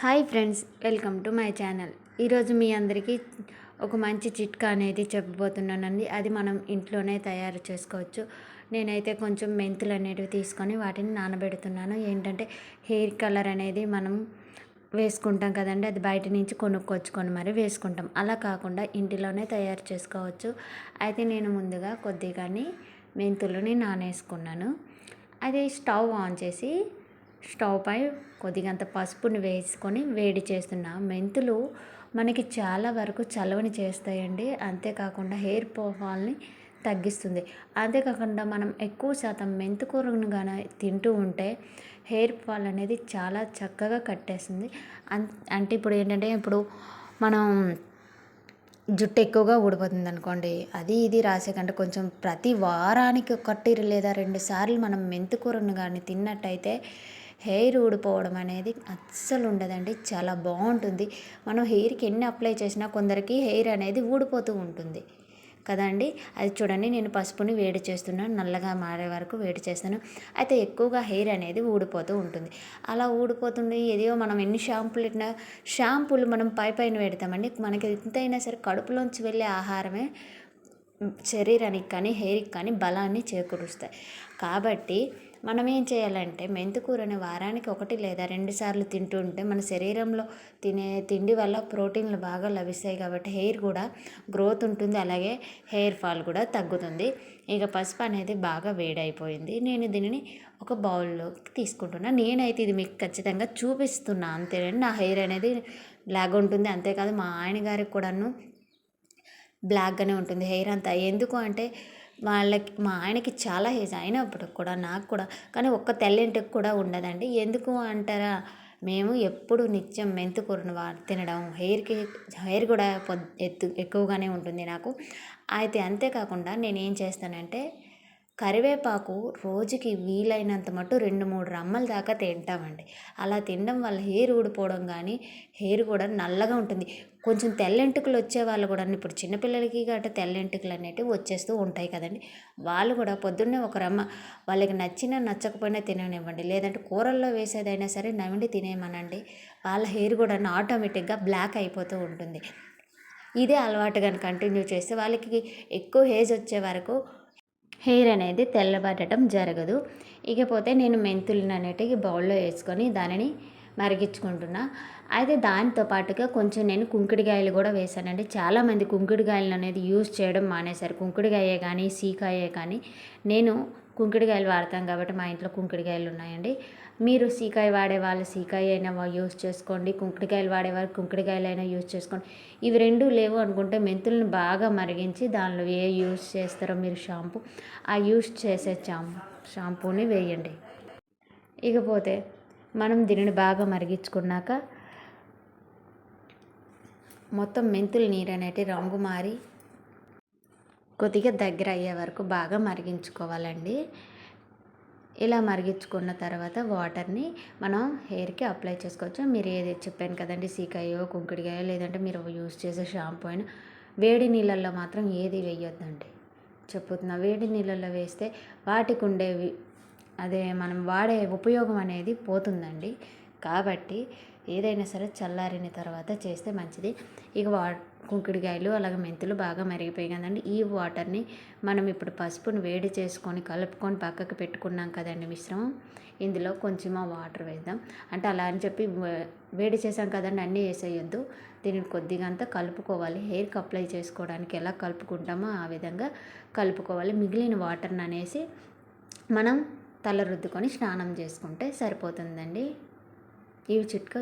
Hi friends welcome to my channel. ఈరోజు మీ అందరికీ ఒక మంచి చిట్కా అనేది చెప్పబోతున్నానండి. అది మనం ఇంట్లోనే తయారు చేసుకోవచ్చు. నేనైతే కొంచెం మెంతులు అనేటివి తీసుకొని వాటిని నానబెడుతున్నాను. ఏంటంటే హెయిర్ కలర్ అనేది మనం వేసుకుంటాం కదండి. అది బయట నుంచి కొనుక్కొచ్చుకొని మరి వేసుకుంటాం. అలా కాకుండా ఇంటిలోనే తయారు చేసుకోవచ్చు. అయితే నేను ముందుగా కొద్దిగాని మెంతులని నానేసుకున్నాను. అది స్టవ్ ఆన్ చేసి స్టవ్ పై కొద్దిగంత పసుపుని వేసుకొని వేడి చేస్తున్నా. మెంతులు మనకి చాలా వరకు చలవని చేస్తాయండి. అంతేకాకుండా హెయిర్ ఫాల్ని తగ్గిస్తుంది. అంతేకాకుండా మనం ఎక్కువ శాతం మెంతుకూరను కానీ తింటూ ఉంటే హెయిర్ ఫాల్ అనేది చాలా చక్కగా కట్టేస్తుంది. అంటే ఇప్పుడు ఏంటంటే ఇప్పుడు మనం జుట్టు ఎక్కువగా ఊడిపోతుంది అనుకోండి అది ఇది రాసే కంటే కొంచెం ప్రతి వారానికి ఒకటి లేదా రెండు సార్లు మనం మెంతుకూరను కానీ తిన్నట్టయితే హెయిర్ ఊడిపోవడం అనేది అస్సలు ఉండదండి చాలా బాగుంటుంది. మనం హెయిర్కి ఎన్ని అప్లై చేసినా కొందరికి హెయిర్ అనేది ఊడిపోతూ ఉంటుంది. కదండి? అది చూడండి నేను పసుపుని వేడి చేస్తున్నాను. నల్లగా మారే వరకు వేడి చేస్తాను. అయితే ఎక్కువగా హెయిర్ అనేది ఊడిపోతూ ఉంటుంది. అలా ఊడిపోతుంది. ఏదో మనం ఎన్ని షాంపూలు ఇట్టినా షాంపూలు మనం పై పైన పెడతామండి మనకి ఎంతైనా సరే కడుపులోంచి వెళ్ళే ఆహారమే శరీరానికి కానీ హెయిర్కి కానీ బలాన్ని చేకూరుస్తాయి. కాబట్టి మనం ఏం చేయాలంటే మెంతికూరని వారానికి ఒకటి లేదా రెండు సార్లు తింటూ ఉంటే మన శరీరంలో తినే తిండి వల్ల ప్రోటీన్లు బాగా లభిస్తాయి కాబట్టి హెయిర్ కూడా గ్రోత్ ఉంటుంది. అలాగే హెయిర్ ఫాల్ కూడా తగ్గుతుంది. ఇక పసుపు అనేది బాగా వేడైపోయింది. నేను దీనిని ఒక బౌల్లోకి తీసుకుంటున్నా. నేనైతే ఇది మీకు ఖచ్చితంగా చూపిస్తున్నా అంతేనండి నా హెయిర్ అనేది బ్లాక్ ఉంటుంది. అంతేకాదు మా ఆయన గారికి కూడాను బ్లాక్గానే ఉంటుంది హెయిర్ అంతా. ఎందుకు అంటే వాళ్ళకి మా ఆయనకి చాలా ఏజ్ అయినప్పుడు కూడా నాకు కూడా. కానీ ఒక్క తెల్లింటికి కూడా ఉండదండి. ఎందుకు అంటారా? మేము ఎప్పుడు నిత్యం మెంతుకూరను తినడం. హెయిర్కి హెయిర్ కూడా పొద్దు ఎత్తు ఎక్కువగానే ఉంటుంది నాకు. అయితే అంతేకాకుండా నేను ఏం చేస్తానంటే కరివేపాకు రోజుకి వీలైనంత మటు రెండు మూడు రమ్మల దాకా తింటామండి. అలా తినడం వల్ల హెయిర్ ఊడిపోవడం కానీ హెయిర్ కూడా నల్లగా ఉంటుంది. కొంచెం తెల్లెంటుకలు వచ్చే వాళ్ళు కూడా ఇప్పుడు చిన్నపిల్లలకి గట్ట తెల్లెంటుకలు అనేటివి వచ్చేస్తూ ఉంటాయి కదండి. వాళ్ళు కూడా పొద్దున్నే ఒక రమ్మ వాళ్ళకి నచ్చినా నచ్చకపోయినా తిననివ్వండి. లేదంటే కూరల్లో వేసేదైనా సరే నవ్వండి తినేయమనండి. వాళ్ళ హెయిర్ కూడా ఆటోమేటిక్గా బ్లాక్ అయిపోతూ ఉంటుంది. ఇదే అలవాటు కానీ కంటిన్యూ చేస్తే వాళ్ళకి ఎక్కువ ఏజ్ వచ్చే వరకు హెయిర్ అనేది తెల్లబడటం జరగదు. ఇకపోతే నేను మెంతులను అనేటివి బౌల్లో వేసుకొని దానిని మరిగించుకుంటున్నా. అయితే దానితో పాటుగా కొంచెం నేను కుంకుడుకాయలు కూడా వేసానండి చాలామంది కుంకుడికాయలు అనేది యూజ్ చేయడం మానేశారు. కుంకుడుకాయే కానీ సీకాయే కానీ. నేను కుంకుడికాయలు వాడతాం కాబట్టి మా ఇంట్లో కుంకుడికాయలు ఉన్నాయండి. మీరు సీకాయ వాడే వాళ్ళు సీకాయ అయినా యూస్ చేసుకోండి. కుంకుడికాయలు వాడేవారు కుంకుడికాయలు అయినా యూస్ చేసుకోండి. ఇవి రెండు లేవు అనుకుంటే మెంతులను బాగా మరిగించి దానిలో ఏ యూస్ చేస్తారో మీరు షాంపూ ఆ యూస్ చేసే షాంపూ షాంపూని వేయండి. ఇకపోతే మనం దీనిని బాగా మరిగించుకున్నాక మొత్తం మెంతులు నీరు అనేటి రంగు మారి కొద్దిగా దగ్గర అయ్యే వరకు బాగా మరిగించుకోవాలండి. ఇలా మరిగించుకున్న తర్వాత వాటర్ని మనం హెయిర్కి అప్లై చేసుకోవచ్చు. మీరు ఏది చెప్పాను కదండి సీకాయో కుంకుడికాయో లేదంటే మీరు యూజ్ చేసే షాంపూ అయినా వేడి నీళ్ళల్లో మాత్రం ఏది వేయొద్దండి. చెప్పుతున్నా వేడి నీళ్ళల్లో వేస్తే వాటికి ఉండేవి అదే మనం వాడే ఉపయోగం అనేది పోతుందండి. కాబట్టి ఏదైనా సరే చల్లారిన తర్వాత చేస్తే మంచిది. ఇక వా కుంకుడికాయలు అలాగే మెంతులు బాగా మరిగిపోయి కదండి. ఈ వాటర్ని మనం ఇప్పుడు పసుపును వేడి చేసుకొని కలుపుకొని పక్కకు పెట్టుకున్నాం కదండి మిశ్రమం. ఇందులో కొంచెం వాటర్ వేద్దాం. అంటే అలా అని చెప్పి వేడి చేసాం కదండి అన్నీ వేసేయొద్దు. దీనిని కొద్దిగా అంతా కలుపుకోవాలి. హెయిర్కి అప్లై చేసుకోవడానికి ఎలా కలుపుకుంటామో ఆ విధంగా కలుపుకోవాలి. మిగిలిన వాటర్ని అనేసి మనం తల రుద్దుకొని స్నానం చేసుకుంటే సరిపోతుందండి. ఇవి చిట్కా